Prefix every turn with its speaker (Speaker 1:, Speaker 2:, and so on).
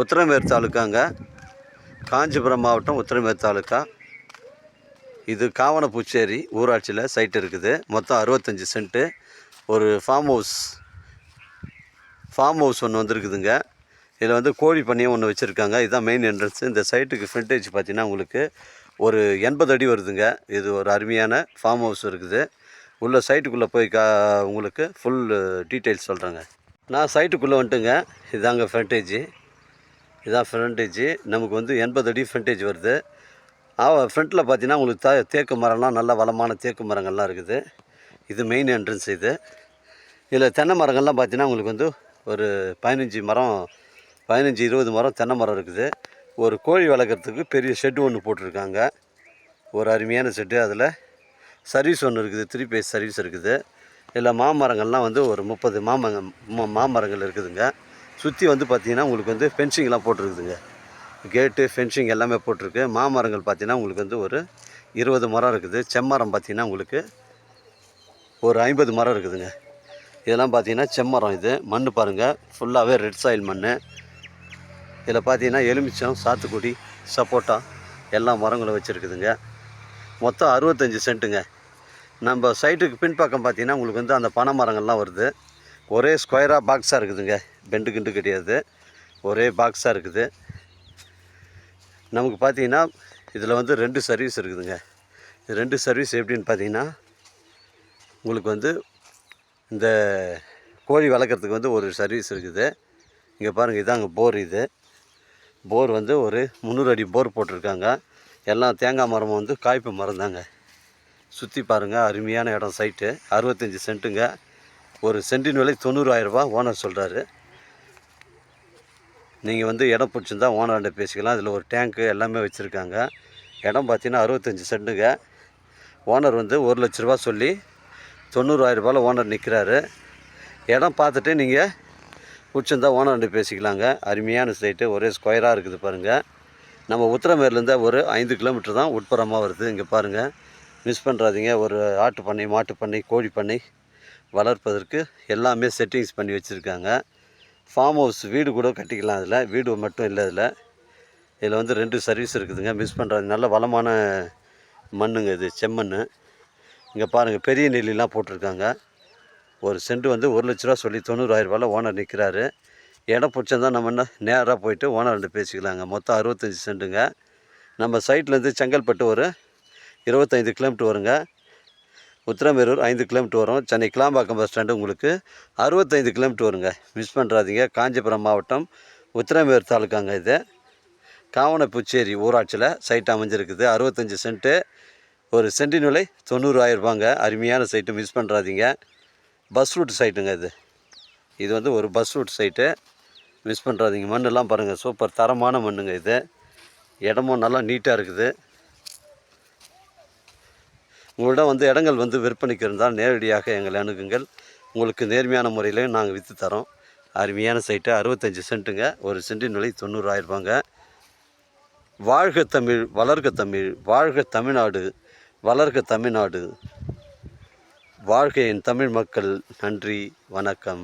Speaker 1: உத்திரமேர் தாலுக்காங்க. காஞ்சிபுரம் மாவட்டம் உத்திரமேர் தாலுக்கா. இது காவனப்பூச்சேரி ஊராட்சியில் சைட் இருக்குது. மொத்தம் அறுபத்தஞ்சி சென்ட்டு. ஒரு ஃபார்ம் ஹவுஸ் ஃபார்ம் ஹவுஸ் ஒன்று வந்திருக்குதுங்க. இதில் வந்து கோழி பண்ணையும் ஒன்று வச்சுருக்காங்க. இதுதான் மெயின் என்ட்ரன்ஸ் இந்த சைட்டுக்கு ஃப்ரண்டேஜ் பார்த்தீங்கன்னா உங்களுக்கு ஒரு எண்பது அடி வருதுங்க. இது ஒரு அருமையான ஃபார்ம் ஹவுஸ் இருக்குது. உள்ள சைட்டுக்குள்ளே போய் கா உங்களுக்கு ஃபுல் டீட்டெயில்ஸ் சொல்கிறேங்க நான் சைட்டுக்குள்ளே வந்துட்டுங்க. இதாங்க ஃப்ரண்டேஜி இதான் ஃப்ரண்டேஜ் நமக்கு வந்து எண்பது அடி ஃப்ரண்டேஜ் வருது. ஃப்ரண்ட்டில் பார்த்தீங்கன்னா உங்களுக்கு தே தேக்கு மரம்லாம் நல்ல வளமான தேக்கு மரங்கள்லாம் இருக்குது. இது மெயின் என்ட்ரன்ஸ் இது. இதில் தென்னை மரங்கள்லாம் பார்த்தீங்கன்னா உங்களுக்கு வந்து ஒரு பதினஞ்சு மரம் பதினஞ்சு இருபது மரம் தென்னை மரம் இருக்குது. ஒரு கோழி வளர்க்குறதுக்கு பெரிய ஷெட்டு ஒன்று போட்டிருக்காங்க. ஒரு அருமையான ஷெட்டு அதில். சர்வீஸ் ஒன்று இருக்குது த்ரீ பேஸ் சர்வீஸ் இருக்குது. இதில் மாமரங்கள்லாம் வந்து ஒரு முப்பது மாமங்க மா- மாமரங்கள் இருக்குதுங்க. சுற்றி வந்து பார்த்தீங்கன்னா உங்களுக்கு வந்து ஃபென்சிங்லாம் போட்டிருக்குதுங்க. கேட்டு ஃபென்சிங் எல்லாமே போட்டிருக்கு. மாமரங்கள் பார்த்தீங்கன்னா உங்களுக்கு வந்து ஒரு இருபது மரம் இருக்குது. செம்மரம் பார்த்தீங்கன்னா உங்களுக்கு ஒரு ஐம்பது மரம் இருக்குதுங்க. இதெல்லாம் பார்த்தீங்கன்னா செம்மரம் இது. மண் பாருங்கள் ஃபுல்லாகவே ரெட் சாயில் மண் இதில் பார்த்தீங்கன்னா எலுமிச்சம் சாத்துக்குடி சப்போட்டா எல்லா மரங்களும் வச்சுருக்குதுங்க. மொத்தம் அறுபத்தஞ்சி சென்ட்டுங்க. நம்ம சைட்டுக்கு பின்பக்கம் பார்த்தீங்கன்னா உங்களுக்கு வந்து அந்த பனை மரங்கள்லாம் வருது. ஒரே ஸ்கொயராக பாக்ஸாக இருக்குதுங்க. பெண்டு கிண்டு கிடையாது. ஒரே பாக்ஸாக இருக்குது. நமக்கு பார்த்தீங்கன்னா இதில் வந்து ரெண்டு சர்வீஸ் இருக்குதுங்க. ரெண்டு சர்வீஸ் எப்படின்னு பார்த்தீங்கன்னா உங்களுக்கு வந்து இந்த கோழி வளர்க்குறதுக்கு வந்து ஒரு சர்வீஸ் இருக்குது. இங்கே பாருங்கள் இதாங்க போர் இது. போர் வந்து ஒரு முந்நூறு அடி போர் போட்டிருக்காங்க. எல்லாம் தேங்காய் மரமும் வந்து காய்ப்பு மரம் தாங்க. சுற்றி பாருங்கள் அருமையான இடம் சைட்டு அறுபத்தஞ்சி சென்ட்டுங்க ஒரு சென்டின் விலை தொண்ணூறாயிரரூபா ஓனர் சொல்கிறாரு நீங்கள் வந்து இடம் பிடிச்சிருந்தா ஓனர்கிட்ட பேசிக்கலாம். இதில் ஒரு டேங்க்கு எல்லாமே வச்சுருக்காங்க. இடம் பார்த்தீங்கன்னா அறுபத்தஞ்சி சென்ட்டுங்க. ஓனர் வந்து ஒரு லட்ச ரூபா சொல்லி தொண்ணூறாயிரரூபாவில் ஓனர் நிற்கிறாரு. இடம் பார்த்துட்டு நீங்கள் பிடிச்சிருந்தா ஓனர்கிட்ட பேசிக்கலாங்க. அருமையான சைட்டு ஒரே ஸ்கொயராக இருக்குது பாருங்கள் நம்ம உத்தரமேர்லேருந்து ஒரு ஐந்து கிலோமீட்டர் தான் உட்புறமாக வருது. இங்கே பாருங்கள் மிஸ் பண்ணுறாதீங்க ஒரு ஆட்டு பண்ணை மாட்டு பண்ணை கோழி பண்ணை வளர்ப்பதற்கு எல்லாமே செட்டிங்ஸ் பண்ணி வச்சுருக்காங்க. ஃபார்ம் ஹவுஸ் வீடு கூட கட்டிக்கலாம் அதில் வீடு மட்டும் இல்லை அதில் இதில் வந்து ரெண்டு சர்வீஸ் இருக்குதுங்க. மிஸ் பண்ணுறது நல்ல வளமான மண்ணுங்க இது செம்மண் இங்கே பாருங்கள் பெரிய நெல்லிலாம் போட்டிருக்காங்க. ஒரு சென்ட் வந்து ஒரு லட்ச ரூபா சொல்லி தொண்ணூறாயிரரூபாவில் ஓனர் நிற்கிறாரு. இடம் பிடிச்சிருந்தா நம்ம என்ன நேராக போயிட்டு ஓனர்கிட்ட பேசிக்கலாங்க. மொத்தம் அறுபத்தஞ்சி சென்ட்டுங்க நம்ம சைட்லேருந்து செங்கல்பட்டு ஒரு இருபத்தைந்து கிலோமீட்டர் வருங்க. உத்திரமேரூர் ஐந்து கிலோமீட்டர் வரும். சென்னை கிளாம்பாக்கம் பஸ் ஸ்டாண்டு உங்களுக்கு அறுபத்தைந்து கிலோமீட்டர் வருங்க. மிஸ் பண்ணுறாதீங்க காஞ்சிபுரம் மாவட்டம் உத்திரமேரூர் தாலுக்காங்க இது. காவனப்புச்சேரி ஊராட்சியில் சைட் அமைஞ்சிருக்குது. அறுபத்தஞ்சி சென்ட்டு ஒரு சென்டின் விலை தொண்ணூறாயிரரூபாங்க அருமையான சைட்டு மிஸ் பண்ணுறாதீங்க பஸ் ரூட் சைட்டுங்க இது. இது வந்து ஒரு பஸ் ரூட் சைட்டு மிஸ் பண்ணுறாதீங்க மண்ணெல்லாம் பாருங்கள் சூப்பர் தரமான மண்ணுங்க இது. இடமும் நல்லா நீட்டாக இருக்குது. உங்களிடம் வந்து இடங்கள் வந்து விற்பனைக்கு இருந்தால் நேரடியாக எங்களை அணுகுங்கள். உங்களுக்கு நேர்மையான முறையிலையும் நாங்கள் விற்று தரோம். அருமையான சைட்டு அறுபத்தஞ்சி சென்ட்டுங்க ஒரு சென்டின் விலை தொண்ணூறாயிரரூபாங்க வாழ்க தமிழ் வளர்க தமிழ் வாழ்க தமிழ்நாடு வளர்க தமிழ்நாடு. வாழ்க என் தமிழ் மக்கள். நன்றி வணக்கம்.